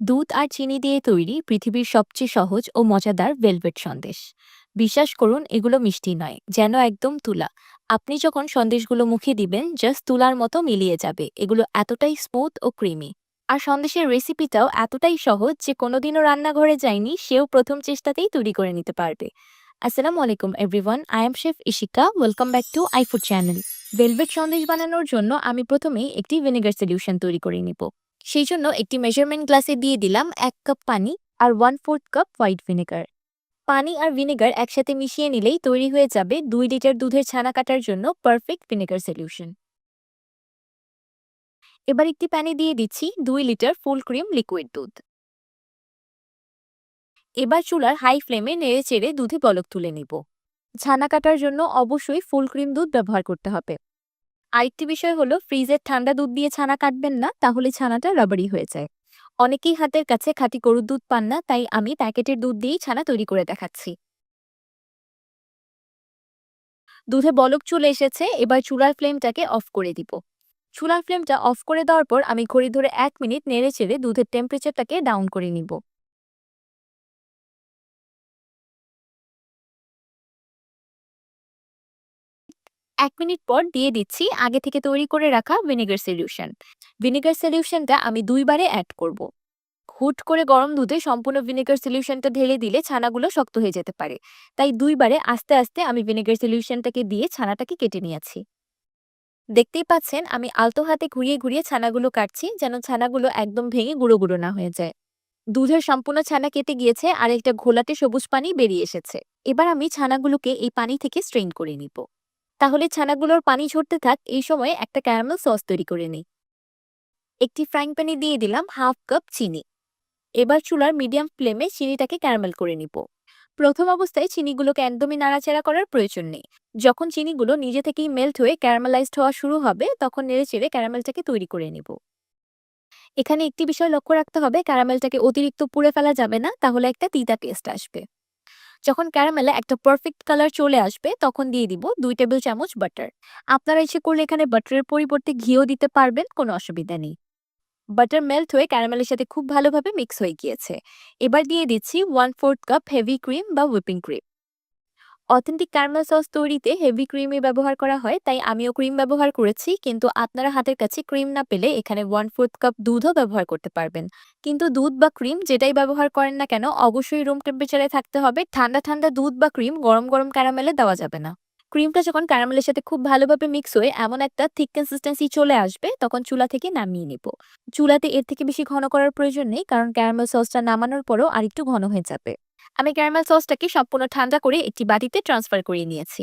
দুধ আর চিনি দিয়ে তৈরি পৃথিবীর সবচেয়ে সহজ ও মজাদার ভেলভেট সন্দেশ। বিশ্বাস করুন, এগুলো মিষ্টি নয়, যেন একদম তুলা। আপনি যখন সন্দেশগুলো মুখে দিবেন জাস্ট তুলার মতো মিলিয়ে যাবে। এগুলো এতটাই স্মুথ ও ক্রিমি আর সন্দেশের রেসিপিটাও এতটাই সহজ যে কোনোদিনও রান্নাঘরে যায়নি, সেও প্রথম চেষ্টাতেই তৈরি করে নিতে পারবে। আসসালামু আলাইকুম everyone I am chef Ishika welcome back to iFood channel velvet sandesh বানানোর জন্য আমি প্রথমেই একটি ভিনেগার সলিউশন তৈরি করে নিব। সেই জন্য একটি মেজারমেন্ট গ্লাসে দিয়ে দিলাম এক কাপ পানি আর one fourth cup white vinegar পানি আর ভিনেগার একসাথে মিশিয়ে নিলেই তৈরি হয়ে যাবে দুই লিটার দুধের ছানা কাটার জন্য পারফেক্ট ভিনেগার সলিউশন এবার একটি প্যানে দিয়ে দিচ্ছি দুই লিটার ফুল ক্রিম লিকুইড দুধ। এবার চুলার হাই ফ্লেমে নেড়ে চেড়ে দুধে বলক তুলে নিব। ছানা কাটার জন্য অবশ্যই ফুল ক্রিম দুধ ব্যবহার করতে হবে। আরেকটি বিষয় হলো ফ্রিজের ঠান্ডা দুধ দিয়ে ছানা কাটবেন না, তাহলে ছানাটা রাবারি হয়ে যায়। অনেকেই হাতের কাছে খাঁটি গরুর দুধ পান না, তাই আমি প্যাকেটের দুধ দিয়েই ছানা তৈরি করে দেখাচ্ছি। দুধে বলক চলে এসেছে, এবার চুলার ফ্লেমটাকে অফ করে দিব। চুলার ফ্লেমটা অফ করে দেওয়ার পর আমি ঘড়ি ধরে এক মিনিট নেড়ে চেড়ে দুধের টেম্পারেচারটাকে ডাউন করে নিব। এক মিনিট পর দিয়ে দিচ্ছি আগে থেকে তৈরি করে রাখা ভিনেগার সলিউশন। ভিনেগার সলিউশনটা আমি দুইবারে অ্যাড করব। হুট করে গরম দুধে সম্পূর্ণ ভিনেগার সলিউশনটা ঢেলে দিলে ছানাগুলো শক্ত হয়ে যেতে পারে। তাই দুইবারে আস্তে আস্তে আমি ভিনেগার সলিউশনটাকে দিয়ে ছানাটাকে কেটে নিয়েছি। দেখতেই পাচ্ছেন আমি আলতো হাতে ঘুরিয়ে ঘুরিয়ে ছানাগুলো কাটছি যেন ছানাগুলো একদম ভেঙে গুঁড়ো গুঁড়ো না হয়ে যায়। দুধের সম্পূর্ণ ছানা কেটে গিয়েছে আর একটা ঘোলাটে সবুজ পানি বেরিয়ে এসেছে। এবার আমি ছানাগুলোকে এই পানি থেকে স্ট্রেন করে নিব। তাহলে ছানাগুলোর পানি ঝরতে থাক, এই সময়ে একটা ক্যারামেল সস তৈরি করে নিই। একটি ফ্রাইং প্যানে দিয়ে দিলাম হাফ কাপ চিনি। এবার চুলার মিডিয়াম ফ্লেমে চিনিটাকে ক্যারামেল করে নিব। প্রথম অবস্থায় চিনিগুলোকে একদমই নাড়াচাড়া করার প্রয়োজন নেই। যখন চিনিগুলো নিজে থেকেই মেল্ট হয়ে ক্যারামেলাইজড হওয়া শুরু হবে, তখন নেড়ে চেড়ে ক্যারামেলটাকে তৈরি করে নিব। এখানে একটি বিষয় লক্ষ্য রাখতে হবে ক্যারামেলটাকে অতিরিক্ত পুড়ে ফেলা যাবে না, তাহলে একটা তিতা টেস্ট আসবে। যখন ক্যারামেলে একটা পারফেক্ট কালার চলে আসবে, তখন দিয়ে দিব দুই টেবিল চামচ বাটার আপনারা ইচ্ছে করলে এখানে বাটারের পরিবর্তে ঘিও দিতে পারবেন, কোনো অসুবিধা নেই। বাটার মেল্ট হয়ে ক্যারামেলের সাথে খুব ভালোভাবে মিক্স হয়ে গিয়েছে। এবার দিয়ে দিচ্ছি one fourth cup heavy cream বা whipping cream authentic caramel sauce তৈরিতে হেভি ক্রিমই ব্যবহার করা হয়, তাই আমিও ক্রিম ব্যবহার করেছি। কিন্তু আপনারা হাতের কাছে ক্রিম না পেলে এখানে ওয়ান ফোর্থ কাপ দুধও ব্যবহার করতে পারবেন। কিন্তু দুধ বা ক্রিম যেটাই ব্যবহার করেন না কেন, অবশ্যই রুম টেম্পারেচারে থাকতে হবে। ঠান্ডা ঠান্ডা দুধ বা ক্রিম গরম গরম ক্যারামেলে দেওয়া যাবে না। ক্রিমটা যখন ক্যারামেলের সাথে খুব ভালোভাবে মিক্স হয়ে এমন একটা থিক কনসিস্টেন্সি চলে আসবে, তখন চুলা থেকে নামিয়ে নিব। চুলাতে এর থেকে বেশি ঘন করার প্রয়োজন নেই, কারণ ক্যারামেল সসটা নামানোর পরও আরেকটু ঘন হয়ে যাবে। আমি ক্যারামেল সসটাকে সম্পূর্ণ ঠান্ডা করে একটি বাটিতে ট্রান্সফার করে নিয়েছি।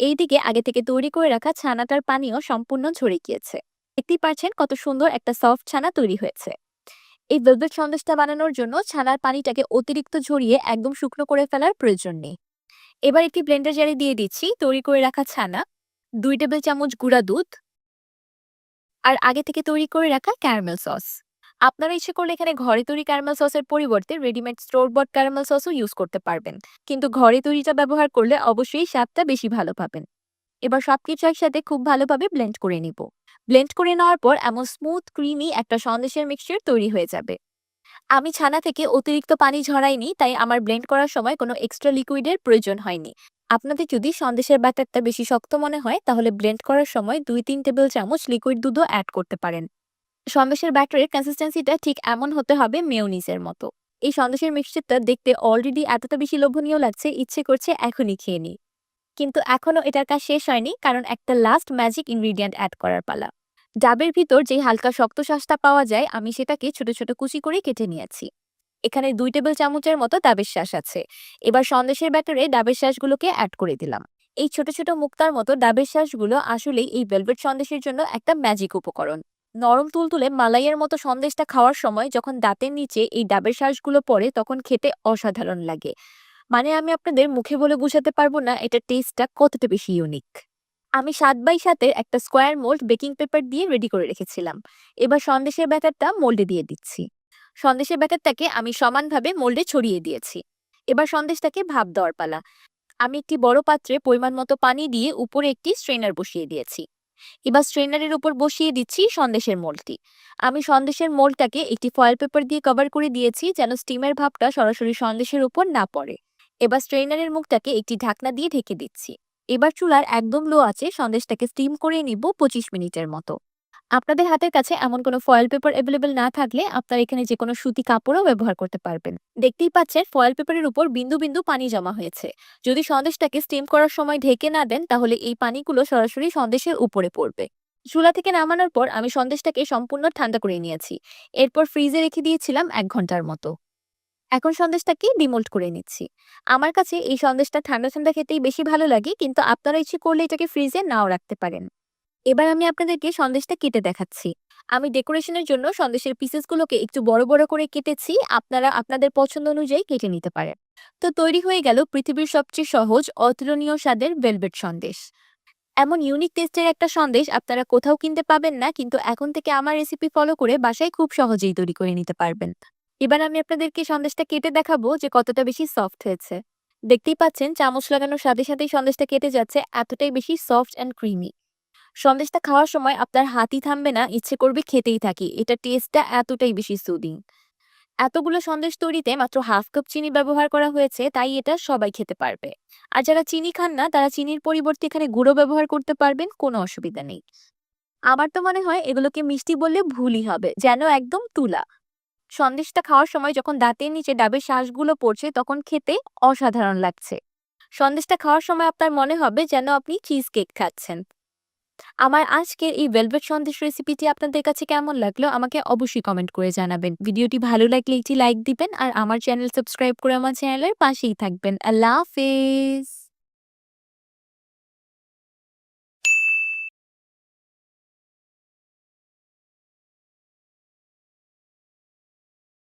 এইদিকে আগে থেকে তৈরি করে রাখা ছানাটার পানিও সম্পূর্ণ ঝরে গিয়েছে। দেখতেই পারছেন কত সুন্দর একটা সফট ছানা তৈরি হয়েছে। এই ভেলভেট সন্দেশটা বানানোর জন্য ছানার পানিটাকে অতিরিক্ত ঝরিয়ে একদম শুকনো করে ফেলার প্রয়োজন নেই। এবার একটি ব্লেন্ডার জারে দিয়ে দিচ্ছি তৈরি করে রাখা ছানা, দুই টেবিল চামচ গুঁড়া দুধ, আর আগে থেকে তৈরি করে রাখা ক্যারামেল সস। আপনারা ইচ্ছে করলে এখানে ঘরে তৈরি ক্যারামেল সসের পরিবর্তে রেডিমেড স্টোর বট ক্যারামেল সসও ইউজ করতে পারবেন। কিন্তু ঘরে তৈরিটা ব্যবহার করলে অবশ্যই স্বাদটা বেশি ভালো পাবেন। এবার সবকিছু একসাথে খুব ভালোভাবে ব্লেন্ড করে নিব। ব্লেন্ড করে নেওয়ার পর এমন স্মুথ ক্রিমি একটা সন্দেশের মিক্সচার তৈরি হয়ে যাবে। আমি ছানা থেকে অতিরিক্ত পানি ঝরাইনি, তাই আমার ব্লেন্ড করার সময় কোনো এক্সট্রা লিকুইডের প্রয়োজন হয়নি। আপনাদের যদি সন্দেশের ব্যাটারটা বেশি শক্ত মনে হয়, তাহলে ব্লেন্ড করার সময় দুই তিন টেবিল চামচ লিকুইড দুধও অ্যাড করতে পারেন। সন্দেশের ব্যাটারের কনসিস্টেন্সিটা ঠিক এমন হতে হবে মেয়োনিজের মতো। এই সন্দেশের মিক্সচারটা দেখতে অলরেডি এতটা বেশি লোভনীয় লাগছে, ইচ্ছে করছে এখনই খেয়ে নিই। কিন্তু এখনও এটার কাজ শেষ হয়নি, কারণ একটা লাস্ট ম্যাজিক ইনগ্রিডিয়েন্ট অ্যাড করার পালা। ডাবের ভিতর যে হালকা শক্ত শ্বাসটা পাওয়া যায়, আমি সেটাকে ছোট ছোট কুচি করে কেটে নিয়েছি। এখানে দুই টেবিল চামচের মতো ডাবের শ্বাস আছে। এবার সন্দেশের ব্যাটারে ডাবের শ্বাসগুলোকে অ্যাড করে দিলাম। এই ছোট ছোট মুক্তার মতো ডাবের শ্বাসগুলো আসলেই এই ভেলভেট সন্দেশের জন্য একটা ম্যাজিক উপকরণ। নরম তুলতুলে মালাইয়ের মতো সন্দেশটা খাওয়ার সময় যখন দাঁতের নিচে এই ডাবের শ্বাসগুলো পড়ে তখন খেতে অসাধারণ লাগে। মানে আমি আপনাদের মুখে বলে বোঝাতে পারব না এটা টেস্টটা কতটা বেশি ইউনিক। আমি সাত বাই সাতের একটা স্কোয়ার মোল্ড বেকিং পেপার দিয়ে রেডি করে রেখেছিলাম। এবার সন্দেশের ব্যাটারটা মোল্ডে দিয়ে দিচ্ছি। সন্দেশের ব্যাটারটাকে আমি সমানভাবে মোল্ডে ছড়িয়ে দিয়েছি। এবার সন্দেশটাকে ভাপ দেওয়ার পালা। আমি একটি বড় পাত্রে পরিমাণ মতো পানি দিয়ে উপরে একটি স্ট্রেনার বসিয়ে দিয়েছি। এবার স্ট্রেনারের উপর বসিয়ে দিচ্ছি সন্দেশের মোলটি। আমি সন্দেশের মোলটাকে একটি ফয়েল পেপার দিয়ে কভার করে দিয়েছি যেন স্টিমের ভাবটা সরাসরি সন্দেশের উপর না পড়ে। এবার স্ট্রেনারের মুখটাকে একটি ঢাকনা দিয়ে ঢেকে দিচ্ছি। এবার চুলার একদম লো আছে সন্দেশটাকে স্টিম করে নিব পঁচিশ মিনিটের মতো। আপনাদের হাতের কাছে এমন কোনো ফয়েল পেপার অ্যাভেলেবেল না থাকলে আপনারা এখানে যে কোনো সুতি কাপড়ও ব্যবহার করতে পারবেন। দেখতেই পাচ্ছেন ফয়েল পেপারের উপর বিন্দু বিন্দু পানি জমা হয়েছে। যদি সন্দেশটাকে স্টিম করার সময় ঢেকে না দেন, তাহলে এই পানিগুলো সরাসরি সন্দেশের উপরে পড়বে। চুলা থেকে নামানোর পর আমি সন্দেশটাকে সম্পূর্ণ ঠান্ডা করে নিয়েছি। এরপর ফ্রিজে রেখে দিয়েছিলাম এক ঘণ্টার মতো। এখন সন্দেশটাকে ডিমোল্ড করে নিচ্ছি। আমার কাছে এই সন্দেশটা ঠান্ডা ঠান্ডা খেতেই বেশি ভালো লাগে, কিন্তু আপনারা ইচ্ছে করলে এটাকে ফ্রিজে নাও রাখতে পারেন। এবার আমি আপনাদেরকে সন্দেশটা কেটে দেখাচ্ছি। আমি ডেকোরেশনের জন্য সন্দেশের পিসেসগুলোকে একটু বড় বড় করে কেটেছি। আপনারা, আপনাদের পছন্দ অনুযায়ী কেটে নিতে পারেন। তো তৈরি হয়ে গেল পৃথিবীর সবচেয়ে সহজ, অতুলনীয় স্বাদের ভেলভেট সন্দেশ। এমন ইউনিক টেস্টের একটা সন্দেশ আপনারা কোথাও কিনতে পাবেন না, কিন্তু এখন থেকে আমার রেসিপি ফলো করে বাসায় খুব সহজেই তৈরি করে নিতে পারবেন। এবার আমি আপনাদেরকে সন্দেশটা কেটে দেখাবো যে কতটা বেশি সফট হয়েছে। দেখতেই পাচ্ছেন, চামচ লাগানোর সাথে সাথেই সন্দেশটা কেটে যাচ্ছে, এতটাই বেশি সফট অ্যান্ড ক্রিমি সন্দেশটা খাওয়ার সময় আপনার হাতই থামবে না, ইচ্ছে করবে খেতেই থাকি। এটা টেস্টটা এতটাই বেশি সুদিং এতগুলো সন্দেশ তৈরিতে মাত্র হাফ কাপ চিনি ব্যবহার করা হয়েছে, তাই এটা সবাই খেতে পারবে। আর যারা চিনি খান না, তারা চিনির পরিবর্তে এখানে গুঁড়ো ব্যবহার করতে পারবেন, কোনো অসুবিধা নেই। আমার তো মনে হয় এগুলোকে মিষ্টি বললে ভুলই হবে, যেন একদম তুলা। সন্দেশটা খাওয়ার সময় যখন দাঁতের নিচে ডাবের শ্বাসগুলো পড়ছে, তখন খেতে অসাধারণ লাগছে। সন্দেশটা খাওয়ার সময় আপনার মনে হবে যেন আপনি চিজ কেক খাচ্ছেন। আমার আজকের এই ভেলভেট সন্দেশ রেসিপিটি আপনাদের কাছে কেমন লাগল? আমাকে অবশ্যই কমেন্ট করে জানাবেন। ভিডিওটি ভালো লাগলে একটি লাইক দিবেন আর আমার চ্যানেল সাবস্ক্রাইব করে আমার চ্যানেলের পাশেই থাকবেন। আল্লাহ হাফেজ!